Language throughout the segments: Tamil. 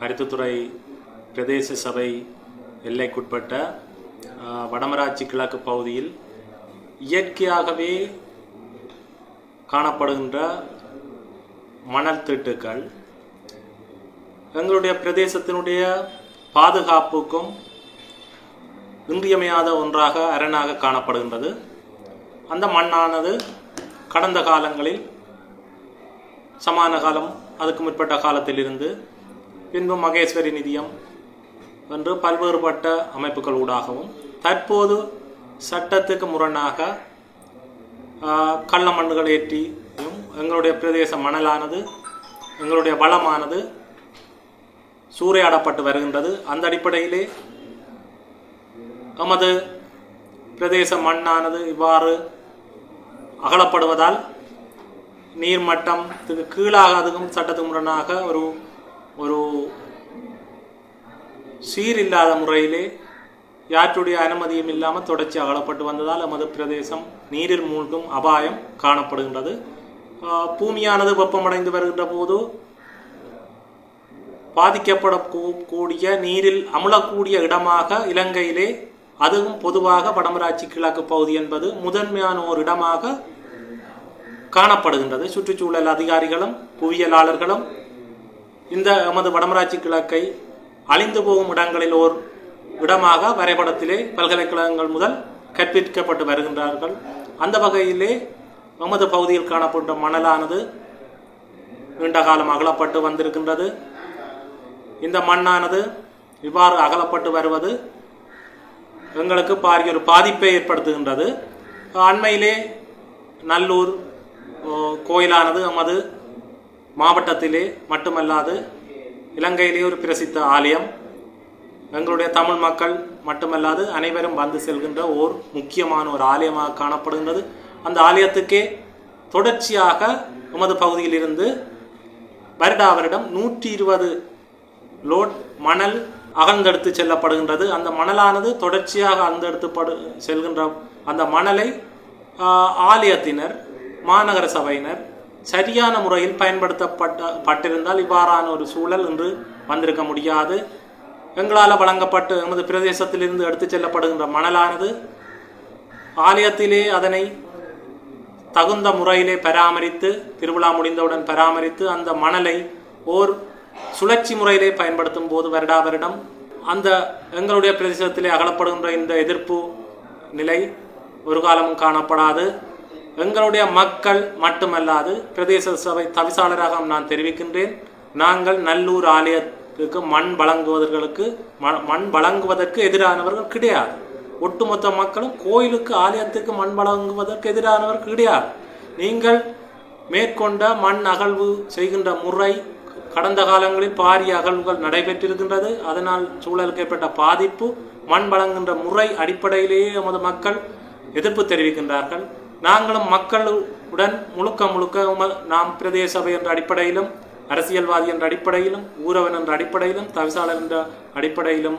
பருத்தித்துறை பிரதேச சபை எல்லைக்குட்பட்ட வடமராட்சி கிழக்கு பகுதியில் இயற்கையாகவே காணப்படுகின்ற மணல் திட்டுக்கள் எங்களுடைய பிரதேசத்தினுடைய பாதுகாப்புக்கும் இன்றியமையாத ஒன்றாக அரணாக காணப்படுகின்றது. அந்த மண்ணானது கடந்த காலங்களில் சமான காலம் அதுக்கு முற்பட்ட காலத்திலிருந்து பின்பு மகேஸ்வரி நிதியம் என்று பல்வேறுபட்ட அமைப்புகள் ஊடாகவும் தற்போது சட்டத்துக்கு முரணாக கள்ள மண்ணுகள் ஏற்றியும் எங்களுடைய பிரதேச மணலானது எங்களுடைய வளமானது சூறையாடப்பட்டு வருகின்றது. அந்த அடிப்படையிலே நமது பிரதேச மண்ணானது இவ்வாறு அகலப்படுவதால் நீர்மட்டத்துக்கு கீழாக அதுவும் சட்டத்துக்கு முரணாக ஒரு ஒரு சீரில்லாத முறையிலே யாற்றுடைய அனுமதியும் இல்லாமல் தொடர்ச்சி அகலப்பட்டு வந்ததால் நமது பிரதேசம் நீரில் மூழ்கும் அபாயம் காணப்படுகின்றது. பூமியானது வெப்பமடைந்து வருகின்ற போது பாதிக்கப்படக்கூடிய நீரில் அமுழக்கூடிய இடமாக இலங்கையிலே அதுவும் பொதுவாக வடமராட்சி கிழக்கு பகுதி என்பது முதன்மையான ஒரு இடமாக காணப்படுகின்றது. சுற்றுச்சூழல் அதிகாரிகளும் புவியியலாளர்களும் இந்த எமது வடமராட்சி கிழக்கை அழிந்து போகும் இடங்களில் ஓர் இடமாக வரைபடத்திலே பல்கலைக்கழகங்கள் முதல் கற்பிக்கப்பட்டு வருகின்றார்கள். அந்த வகையிலே எமது பகுதியில் காணப்பட்ட மணலானது நீண்ட காலம் அகலப்பட்டு வந்திருக்கின்றது. இந்த மண்ணானது இவ்வாறு அகலப்பட்டு வருவது எங்களுக்கு பாரிய ஒரு பாதிப்பை ஏற்படுத்துகின்றது. அண்மையிலே நல்லூர் கோயிலானது நமது மாவட்டத்திலே மட்டுமல்லாது இலங்கையிலே ஒரு பிரசித்த ஆலயம். எங்களுடைய தமிழ் மக்கள் மட்டுமல்லாது அனைவரும் வந்து செல்கின்ற ஓர் முக்கியமான ஒரு ஆலயமாக காணப்படுகின்றது. அந்த ஆலயத்துக்கே தொடர்ச்சியாக உமது பகுதியிலிருந்து வருடா வருடம் நூற்றி இருபது லோட் மணல் அகழ்ந்தெடுத்து செல்லப்படுகின்றது. அந்த மணலானது தொடர்ச்சியாக அகழ்ந்தெடுத்து படு செல்கின்ற அந்த மணலை ஆலயத்தினர் மாநகர சபையினர் சரியான முறையில் பயன்படுத்தப்பட்ட பட்டிருந்தால் இவ்வாறான ஒரு சூழல் இன்று வந்திருக்க முடியாது. எங்களால் வழங்கப்பட்டு எமது பிரதேசத்திலிருந்து எடுத்துச் செல்லப்படுகின்ற மணலானது ஆலயத்திலே அதனை தகுந்த முறையிலே பராமரித்து திருவிழா முடிந்தவுடன் பராமரித்து அந்த மணலை ஓர் சுழற்சி முறையிலே பயன்படுத்தும் போது வருடா வருடம் அந்த எங்களுடைய பிரதேசத்திலே அகலப்படுகின்ற இந்த எதிர்ப்பு நிலை ஒரு காலமும் காணப்படாது. எங்களுடைய மக்கள் மட்டுமல்லாது பிரதேச சபை தவிசாளராக நான் தெரிவிக்கின்றேன். நாங்கள் நல்லூர் ஆலயத்துக்கு மண் வழங்குவதற்கு மண் வழங்குவதற்கு எதிரானவர்கள் கிடையாது. ஒட்டுமொத்த மக்களும் கோயிலுக்கு ஆலயத்துக்கு மண் வழங்குவதற்கு எதிரானவர் கிடையாது. நீங்கள் மேற்கொண்ட மண் அகழ்வு செய்கின்ற முறை கடந்த காலங்களில் பாரிய அகழ்வுகள் நடைபெற்றிருக்கின்றது. அதனால் சூழலுக்கு ஏற்பட்ட பாதிப்பு மண் வழங்குகின்ற முறை அடிப்படையிலேயே எமது மக்கள் எதிர்ப்பு தெரிவிக்கின்றார்கள். நாங்களும் மக்களுடன் முழுக்க முழுக்க நாம் பிரதேச சபை என்ற அடிப்படையிலும் அரசியல்வாதி என்ற அடிப்படையிலும் ஊரவன் என்ற அடிப்படையிலும் தவிசாளர் என்ற அடிப்படையிலும்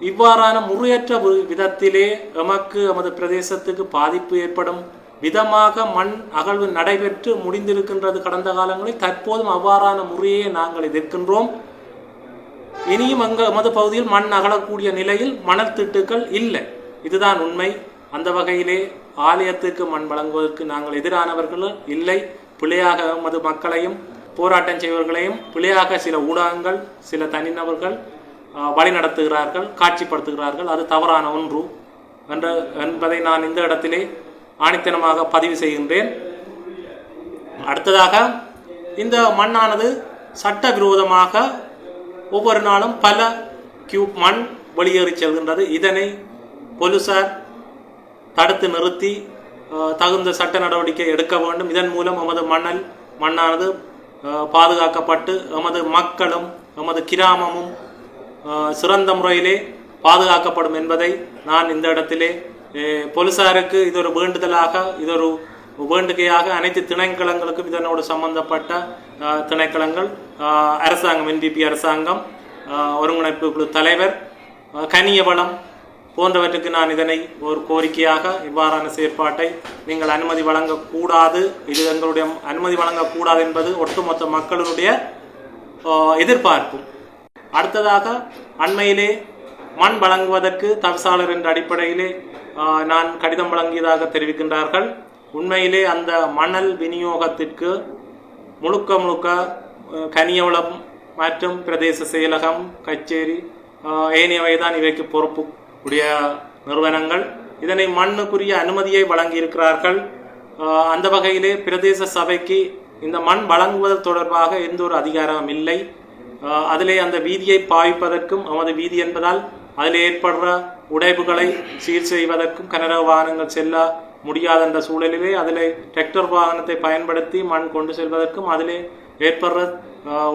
இவ்வாறான முறையற்ற வி- விதத்திலே எமக்கு எமது பிரதேசத்துக்கு பாதிப்பு ஏற்படும் விதமாக மண் அகழ்வு நடைபெற்று முடிந்திருக்கின்றது கடந்த காலங்களில். தற்போதும் அவ்வாறான முறையே நாங்கள் எதிர்க்கின்றோம். இனியும் அங்க எமது பகுதியில் மண் அகலக்கூடிய நிலையில் மணல் திட்டுக்கள் இல்லை. இதுதான் உண்மை. அந்த வகையிலே ஆலயத்துக்கு மண் வழங்குவதற்கு நாங்கள் எதிரானவர்களும் இல்லை. பிள்ளையாக எமது மக்களையும் போராட்டம் செய்வர்களையும் பிள்ளையாக சில ஊடகங்கள் சில தனிநபர்கள் வழிநடத்துகிறார்கள் காட்சிப்படுத்துகிறார்கள். அது தவறான ஒன்று என்ற என்பதை நான் இந்த இடத்திலே ஆணித்தனமாக பதிவு செய்கின்றேன். அடுத்ததாக இந்த மண்ணானது சட்டவிரோதமாக ஒவ்வொரு நாளும் பல கியூப் மண் வெளியேறி செல்கின்றது. இதனை போலீசார் தடுத்து நிறுத்தி தகுந்த சட்ட நடவடிக்கை எடுக்க வேண்டும். இதன் மூலம் எமது மண்ணல் மண்ணானது பாதுகாக்கப்பட்டு எமது மக்களும் எமது கிராமமும் சிறந்த முறையிலே பாதுகாக்கப்படும் என்பதை நான் இந்த இடத்திலே போலீசாருக்கு இது ஒரு வேண்டுதலாக இது ஒரு வேண்டுகையாக அனைத்து திணைக்களங்களுக்கும் இதனோடு சம்பந்தப்பட்ட திணைக்களங்கள் அரசாங்கம் என்பிபி அரசாங்கம் ஒருங்கிணைப்பு குழு தலைவர் கனியவளம் போன்றவற்றுக்கு நான் இதனை ஒரு கோரிக்கையாக இவ்வாறான செயற்பாட்டை நீங்கள் அனுமதி வழங்கக்கூடாது. இது எங்களுடைய அனுமதி வழங்கக்கூடாது என்பது ஒட்டுமொத்த மக்களுடைய எதிர்பார்ப்பு. அடுத்ததாக அண்மையிலே மண் வழங்குவதற்கு தவிசாளர் என்ற அடிப்படையிலே நான் கடிதம் வழங்கியதாக தெரிவிக்கின்றார்கள். உண்மையிலே அந்த மணல் விநியோகத்திற்கு முழுக்க முழுக்க கனியவளம் மற்றும் பிரதேச செயலகம் கச்சேரி அஹ், ஏனையவை தான் இவைக்கு பொறுப்பு. உடைய நிறுவனங்கள் இதனை மண்ணுக்குரிய அனுமதியை வழங்கியிருக்கிறார்கள். அந்த வகையிலே பிரதேச சபைக்கு இந்த மண் வழங்குவது தொடர்பாக எந்த ஒரு அதிகாரமும் இல்லை. அதிலே அந்த வீதியை பாவிப்பதற்கும் நமது வீதி என்பதால் அதில் ஏற்படுற உடைப்புகளை சீர் செய்வதற்கும் கனரக வாகனங்கள் செல்ல முடியாத என்ற சூழலிலே அதில் டிராக்டர் வாகனத்தை பயன்படுத்தி மண் கொண்டு செல்வதற்கும் அதிலே ஏற்படுற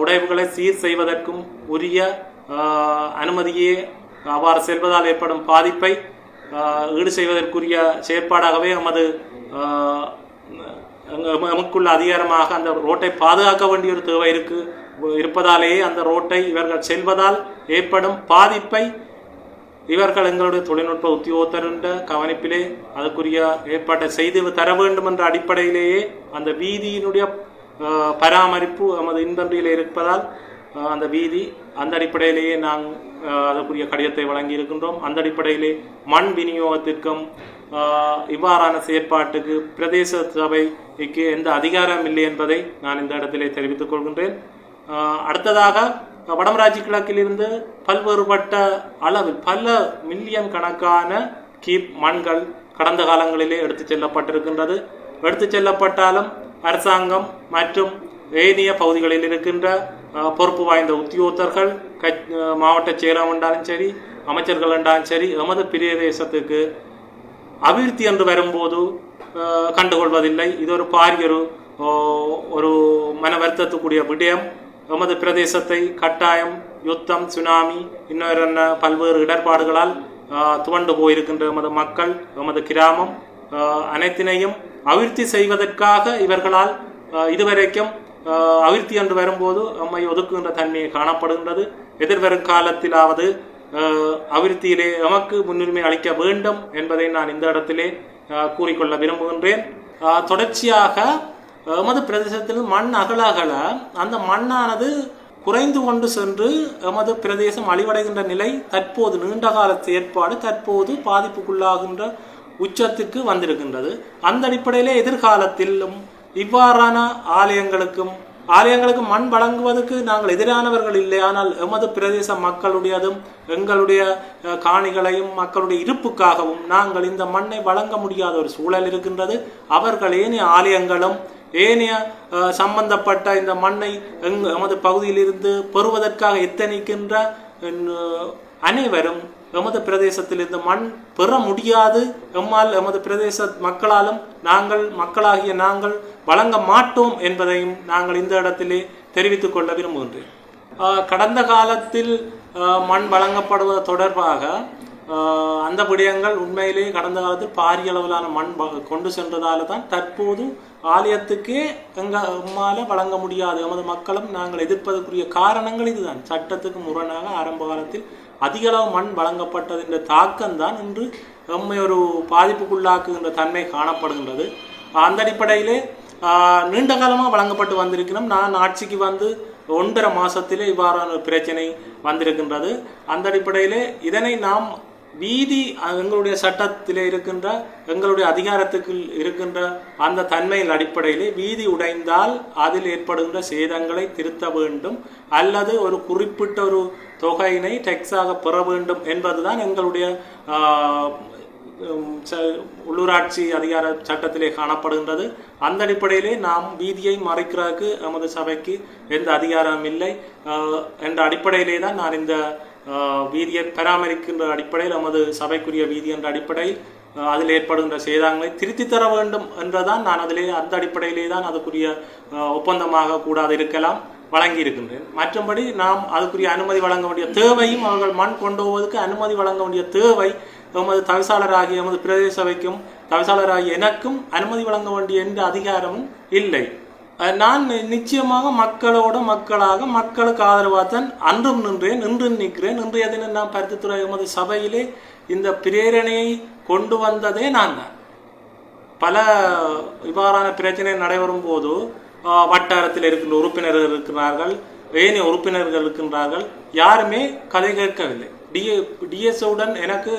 உடைவுகளை சீர் செய்வதற்கும் உரிய அனுமதியே அவ்வாறு செல்வதால் ஏற்படும் பாதிப்பை ஈடு செய்வதற்குரிய செயற்பாடாகவே நமது நமக்குள்ள அதிகாரமாக அந்த ரோட்டை பாதுகாக்க வேண்டிய ஒரு தேவை இருக்கு. இருப்பதாலேயே அந்த ரோட்டை இவர்கள் செல்வதால் ஏற்படும் பாதிப்பை இவர்கள் எங்களுடைய தொழில்நுட்ப உத்தியோகத்தருண்ட கவனிப்பிலே அதற்குரிய ஏற்பாட்டை செய்து தர வேண்டும் என்ற அடிப்படையிலேயே அந்த வீதியினுடைய பராமரிப்பு நமது இன்பன்றியில் இருப்பதால் அந்த வீதி அந்த அடிப்படையிலேயே நாங்கள் அதற்குரிய கடிதத்தை வழங்கி இருக்கின்றோம் அந்த அடிப்படையிலே மண் விநியோகத்திற்கும் இவ்வாறான செயற்பாட்டுக்கு பிரதேச சபைக்கு எந்த அதிகாரம் இல்லை என்பதை நான் இந்த இடத்திலே தெரிவித்துக் கொள்கின்றேன். அடுத்ததாக வடமராட்சி கிழக்கிலிருந்து பல்வேறுபட்ட அளவில் பல மில்லியன் கணக்கான கீப் மண்கள் கடந்த காலங்களிலே எடுத்துச் செல்லப்பட்டிருக்கின்றது. எடுத்துச் செல்லப்பட்டாலும் அரசாங்கம் மற்றும் ஏனைய பகுதிகளில் இருக்கின்ற பொறுப்பு வாய்ந்த உத்தியோகத்தர்கள் க மாவட்ட செயலம் என்றாலும் சரி அமைச்சர்கள் என்றாலும் சரி எமது பிரதேசத்துக்கு அபிவிருத்தி என்று வரும்போது கண்டுகொள்வதில்லை இது ஒரு பாரிய ஒரு ஒரு மன வருத்தத்துக்குரிய விடயம் எமது பிரதேசத்தை கட்டாயம் யுத்தம் சுனாமி இன்னொரு என்ன பல்வேறு இடர்பாடுகளால் துவண்டு போயிருக்கின்ற எமது மக்கள் எமது கிராமம் அனைத்தினையும் அபிவிருத்தி செய்வதற்காக இவர்களால் இதுவரைக்கும் அவிர்த்தி என்று வரும்போது நம்மை ஒதுக்குகின்ற தன்மையை காணப்படுகின்றது எதிர்வரும் காலத்திலாவது அவிர்த்தியிலே எமக்கு முன்னுரிமை அளிக்க வேண்டும் என்பதை நான் இந்த இடத்திலே கூறிக்கொள்ள விரும்புகின்றேன் தொடர்ச்சியாக எமது பிரதேசத்தில் மண் அகல அகல அந்த மண்ணானது குறைந்து கொண்டு சென்று எமது பிரதேசம் அழிவடைகின்ற நிலை தற்போது நீண்டகால செயற்பாடு தற்போது பாதிப்புக்குள்ளாகின்ற உச்சத்துக்கு வந்திருக்கின்றது அந்த அடிப்படையிலே எதிர்காலத்திலும் இவ்வாறான ஆலயங்களுக்கும் ஆலயங்களுக்கு மண் வழங்குவதற்கு நாங்கள் எதிரானவர்கள் இல்லை. ஆனால் எமது பிரதேச மக்களுடையதும் எங்களுடைய காணிகளையும் மக்களுடைய இருப்புக்காகவும் நாங்கள் இந்த மண்ணை வழங்க முடியாத ஒரு சூழல் இருக்கின்றது. அவர்கள் ஏனைய ஆலயங்களும் ஏனைய சம்பந்தப்பட்ட இந்த மண்ணை எங் எமது பகுதியிலிருந்து பெறுவதற்காக எத்தனிக்கின்ற அனைவரும் எமது பிரதேசத்தில் இந்த மண் பெற முடியாது. எம்மால் எமது பிரதேச மக்களாலும் நாங்கள் மக்களாகிய நாங்கள் வழங்க மாட்டோம் என்பதையும் நாங்கள் இந்த இடத்திலே தெரிவித்துக் கொள்ள விரும்புகின்றேன். கடந்த காலத்தில் மண் வழங்கப்படுவது தொடர்பாக அந்த விடயங்கள் உண்மையிலே கடந்த காலத்தில் பாரிய அளவிலான மண் கொண்டு சென்றதால தான் தற்போது ஆலயத்துக்கே எங்க அம்மால் வழங்க முடியாது. எமது மக்களும் நாங்கள் எதிர்ப்பதற்குரிய காரணங்கள் இதுதான். சட்டத்துக்கு முரணாக ஆரம்ப காலத்தில் அதிக அளவு மண் வழங்கப்பட்டது தாக்கம் தாக்கம்தான் இன்று நம்மை ஒரு பாதிப்புக்குள்ளாக்குகின்ற தன்மை காணப்படுகின்றது. அந்த அடிப்படையிலே நீண்ட காலமாக வழங்கப்பட்டு வந்திருக்கிறோம். நான் ஆட்சிக்கு வந்து ஒன்றரை மாதத்திலே இவ்வாறான ஒரு பிரச்சனை வந்திருக்கின்றது. அந்த அடிப்படையிலே இதனை நாம் வீதி எங்களுடைய சட்டத்தில் இருக்கின்ற எங்களுடைய அதிகாரத்துக்கு இருக்கின்ற அந்த தன்மையின் அடிப்படையிலே வீதி உடைந்தால் அதில் ஏற்படுகின்ற சேதங்களை திருத்த வேண்டும். அல்லது ஒரு குறிப்பிட்ட ஒரு தொகையினை டெக்ஸாக பெற வேண்டும் என்பதுதான் எங்களுடைய உள்ளூராட்சி அதிகார சட்டத்திலே காணப்படுகின்றது. அந்த அடிப்படையிலே நாம் வீதியை மறைக்கிறதுக்கு நமது சபைக்கு எந்த அதிகாரமும் இல்லை. என்ற அடிப்படையிலே தான் நான் இந்த வீதியை பராமரிக்கின்ற அடிப்படையில் நமது சபைக்குரிய வீதி என்ற அடிப்படையில் அதில் ஏற்படுகின்ற சேதங்களை திருத்தி தர வேண்டும் என்றுதான் நான் அதிலே அந்த அடிப்படையிலே தான் அதுக்குரிய ஒப்பந்தமாக கூடாது இருக்கலாம் வழங்கி இருக்கின்றேன் மற்றபடி நாம் அதுக்குரிய அனுமதி வழங்க வேண்டிய தேவையும் அவர்கள் மண் கொண்டு போவதற்கு அனுமதி வழங்க வேண்டிய தேவை எமது தவிசாளராகிய எமது பிரதேச சபைக்கும் தவிசாளராகிய எனக்கும் அனுமதி வழங்க வேண்டிய எந்த அதிகாரமும் இல்லை. நான் நிச்சயமாக மக்களோட மக்களாக மக்களுக்கு ஆதரவாக தான் அன்றும் நின்றேன் நின்று நிற்கிறேன். இன்றைய தினம் நான் பருத்தித்துறை எமது சபையிலே இந்த பிரேரணையை கொண்டு வந்ததே நான். தான் பல இவ்வாறான பிரச்சனை நடைபெறும் போது வட்டாரத்தில் இருக்கின்ற உறுப்பினர்கள் இருக்கிறார்கள் ஏனைய உறுப்பினர்கள் இருக்கின்றார்கள். யாருமே கதை கேட்கவில்லை. டிஎ டிஎஸ்ஓடன் எனக்கு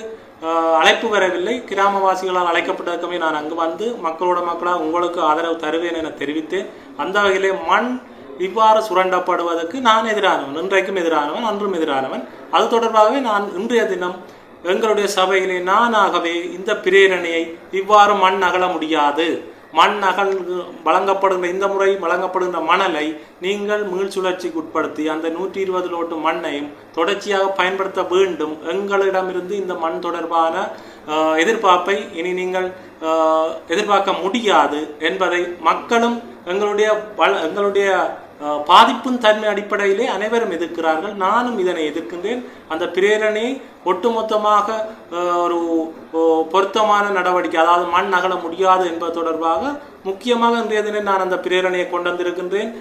அழைப்பு வரவில்லை. கிராமவாசிகளால் அழைக்கப்பட்டதுக்குமே நான் அங்கு வந்து மக்களோட மக்களாக உங்களுக்கு ஆதரவு தருவேன் என தெரிவித்தேன். அந்த வகையிலே மண் இவ்வாறு சுரண்டப்படுவதற்கு நான் எதிரானவன் இன்றைக்கும் எதிரானவன் அன்றும் எதிரானவன். அது தொடர்பாகவே நான் இன்றைய தினம் எங்களுடைய சபையிலே நானாகவே இந்த பிரேரணையை இவ்வாறு மண் அகல முடியாது. மண் அகல் வழங்கப்படுகின்ற இந்த முறை வழங்கப்படுகின்ற மணலை நீங்கள் மீள் சுழற்சிக்கு உட்படுத்தி அந்த நூற்றி இருபது லோட்டு மண்ணையும் தொடர்ச்சியாக பயன்படுத்த வேண்டும். எங்களிடமிருந்து இந்த மண் தொடர்பான எதிர்பார்ப்பை இனி நீங்கள் எதிர்பார்க்க முடியாது என்பதை மக்களும் எங்களுடைய வள எங்களுடைய பாதிப்பும் பாதிப்பின் தன்மை அடிப்படையிலே அனைவரும் எதிர்க்கிறார்கள். நானும் இதனை எதிர்க்கின்றேன். அந்த பிரேரணை ஒட்டுமொத்தமாக ஒரு பொருத்தமான நடவடிக்கை அதாவது மண் அகல முடியாது என்பது தொடர்பாக முக்கியமாக இன்றைய தினம் நான் அந்த பிரேரணையை கொண்டு வந்திருக்கின்றேன்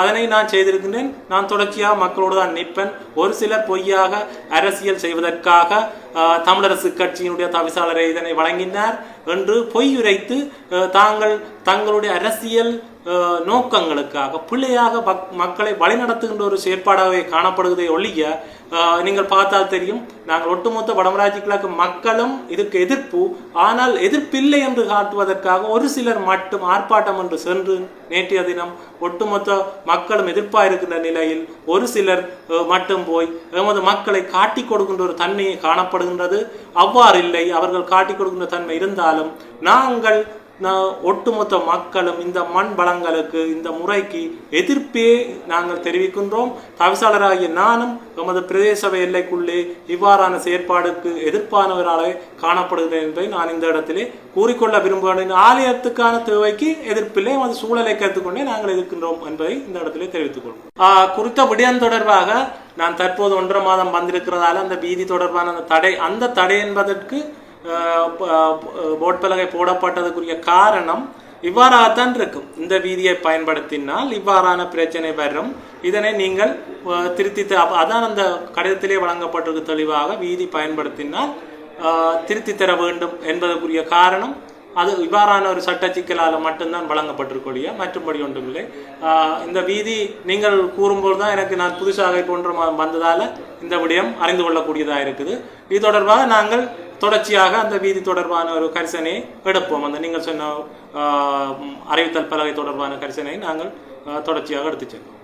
அதனை நான் செய்திருக்கின்றேன். நான் தொடர்ச்சியாக மக்களோடு தான் நிற்பேன். ஒரு சிலர் பொய்யாக அரசியல் செய்வதற்காக தமிழரசு கட்சியினுடைய தவிசாளரை இதனை வழங்கினார் என்று பொய் உரைத்து தாங்கள் தங்களுடைய அரசியல் நோக்கங்களுக்காக பிள்ளையாக மக்களை வழிநடத்துகின்ற ஒரு செயற்பாடாகவே காணப்படுவதை ஒழிய நீங்கள் பார்த்தால் தெரியும். நாங்கள் ஒட்டுமொத்த வடமராட்சி கிழக்கு மக்களும் இதுக்கு எதிர்ப்பு ஆனால் எதிர்ப்பில்லை என்று காட்டுவதற்காக ஒரு சிலர் மட்டும் ஆர்ப்பாட்டம் என்று சென்று நேற்றைய தினம் ஒட்டுமொத்த மக்களும் எதிர்ப்பாக இருக்கின்ற நிலையில் ஒரு சிலர் மட்டும் போய் எமது மக்களை காட்டிக் கொடுக்கின்ற ஒரு தன்மையை காணப்படுகின்றது. அவ்வாறு இல்லை அவர்கள் காட்டிக் கொடுக்கின்ற தன்மை இருந்தாலும் நாங்கள் ஒட்டுமொத்த மக்களும் இந்த மண் வளங்களுக்கு இந்த முறைக்கு எதிர்ப்பே நாங்கள் தெரிவிக்கின்றோம். தவிசாளராகிய நானும் எமது பிரதேச சபை எல்லைக்குள்ளே இவ்வாறான செயற்பாடுக்கு எதிர்ப்பானவராக காணப்படுகிறேன் என்பதை நான் இந்த இடத்திலே கூறிக்கொள்ள விரும்புகிறேன். ஆலயத்துக்கான தேவைக்கு எதிர்ப்பில்லை எமது சூழலை கருத்துக்கொண்டே நாங்கள் எதிர்க்கின்றோம் என்பதை இந்த இடத்திலே தெரிவித்துக் கொள்வோம் குறித்த விடயம் தொடர்பாக நான் தற்போது ஒன்றரை மாதம் வந்திருக்கிறதால அந்த வீதி தொடர்பான அந்த தடை அந்த தடை என்பதற்கு போட்பலகை போட் பலகை போடப்பட்டதுக்குரிய காரணம் இவ்வாறாகத்தான் இருக்கும். இந்த வீதியை பயன்படுத்தினால் இவ்வாறான பிரச்சனை வரும். இதனை நீங்கள் திருத்தி த- அதான் அந்த கடிதத்திலே வழங்கப்பட்டிருக்கு தெளிவாக. வீதி பயன்படுத்தினால் திருத்தி தர வேண்டும் என்பதற்குரிய காரணம் அது இவ்வாறான ஒரு சட்ட சிக்கலால் மட்டும்தான் வழங்கப்பட்டிருக்கொழிய மற்றும்படி ஒன்றுமில்லை. இந்த வீதி நீங்கள் கூறும்போது தான் எனக்கு நான் புதுசாக போன்ற வந்ததால் இந்த விடயம் அறிந்து கொள்ளக்கூடியதாக இருக்குது. இது தொடர்பாக நாங்கள் தொடர்ச்சியாக அந்த வீதி தொடர்பான ஒரு கரிசனையை எடுப்போம். அந்த நீங்கள் சொன்ன அறிவித்தல் பலகை தொடர்பான கரிசனையை நாங்கள் தொடர்ச்சியாக எடுத்துச் செல்வோம்.